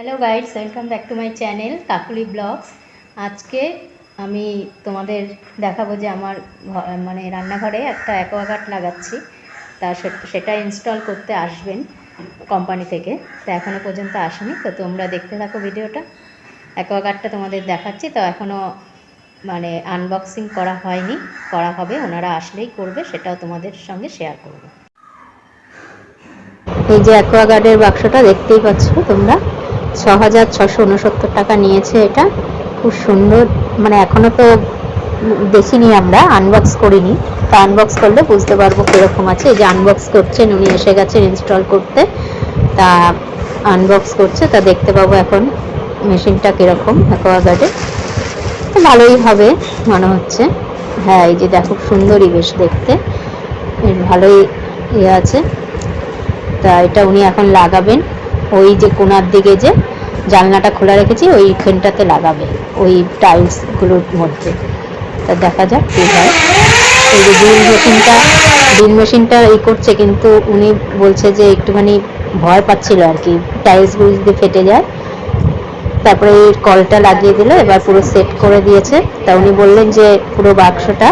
Hello guys welcome back to my channel Kakuli vlogs আজকে আমি তোমাদের দেখাবো যে আমার মানে রান্নাঘরে একটা অ্যাকোয়াগার্ড লাগাচ্ছি। তা সেটা ইনস্টল করতে আসবেন কোম্পানি থেকে। তা এখনও পর্যন্ত আসেনি, তো তোমরা দেখতে থাকো ভিডিওটা। অ্যাকোয়াগার্ডটা তোমাদের দেখাচ্ছি, তো এখনও মানে আনবক্সিং করা হয়নি, করা হবে, ওনারা আসলেই করবে, সেটাও তোমাদের সঙ্গে শেয়ার করব। এই যে অ্যাকোয়াগার্ডের বাক্সটা দেখতেই পাচ্ছ তোমরা। ছ হাজার ছশো উনসত্তর টাকা নিয়েছে এটা। খুব সুন্দর মানে এখনও তো দেখিনি আমরা আনবক্স করিনি। তা আনবক্স করলে বুঝতে পারব কীরকম আছে। এই যে আনবক্স করছেন, উনি এসে গেছেন ইনস্টল করতে। তা আনবক্স করছে, তা দেখতে পাবো এখন মেশিনটা কীরকম অ্যাকোয়াগার্ডে তো ভালোই হবে মনে হচ্ছে। হ্যাঁ এই যে দেখো সুন্দরই বেশ দেখতে। ভালোই ইয়ে আছে। তা এটা উনি এখন লাগাবেন। ওই যে কোনার দিকে যে জানলাটা খোলা রেখেছি ওইখানটাতে লাগাবে, ওই টাইলসগুলোর মধ্যে। তা দেখা যাক কী হয়। এই যে ড্রিল মেশিনটা ড্রিল মেশিনটা এই করছে, কিন্তু উনি বলছে যে একটুখানি ভয় পাচ্ছিল আর কি। টাইলসগুলো যদি ফেটে যায়, তারপরে এই কলটা লাগিয়ে দিল, এবার পুরো সেট করে দিয়েছে। তা উনি বললেন যে পুরো বাক্সটা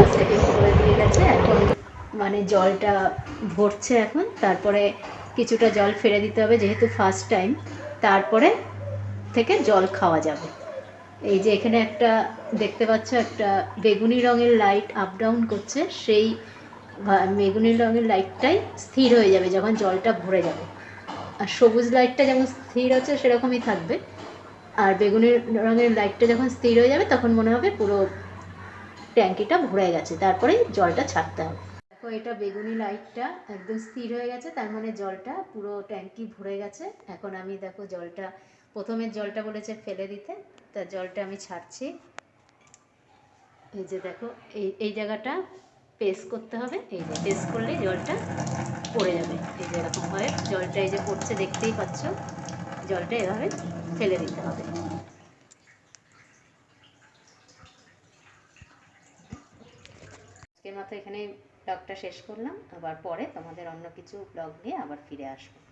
মানে জলটা ভরছে এখন, তারপরে কিছুটা জল ফেলে দিতে হবে, যেহেতু ফার্স্ট টাইম তারপরে থেকে জল খাওয়া যাবে। এই যে এখানে একটা, দেখতে পাচ্ছ একটা বেগুনি রঙের লাইট আপ ডাউন করছে, সেই বেগুনি রঙের লাইটটাই স্থির হয়ে যাবে যখন জলটা ভরে যাবে। আর সবুজ লাইটটা যেমন স্থির হচ্ছে, সেরকমই থাকবে। আর বেগুনি রঙের লাইটটা যখন স্থির হয়ে যাবে, তখন মনে হবে পুরো ট্যাঙ্কিটা ভরে গেছে তারপরে জলটা ছাড়তে হবে। দেখো, এটা বেগুনি লাইটটা একদম স্থির হয়ে গেছে, তার মানে জলটা পুরো ট্যাঙ্কি ভরে গেছে। এখন আমি দেখো জলটা প্রথমের জলটা বলেছে ফেলে দিতে, তা জলটা আমি ছাড়ছি। এই যে দেখো, এই এই জায়গাটা পেস করতে হবে, এই যে পেস করলে জলটা পড়ে যাবে। এই যে এরকম হয়, জলটা এই যে পড়ছে, দেখতেই পাচ্ছ, জলটা এভাবে ফেলে দিতে হবে। আজকের এখানে ব্লগটা শেষ করলাম আবার পরে তোমাদের অন্য কিছু ব্লগ নিয়ে আবার ফিরে আসব।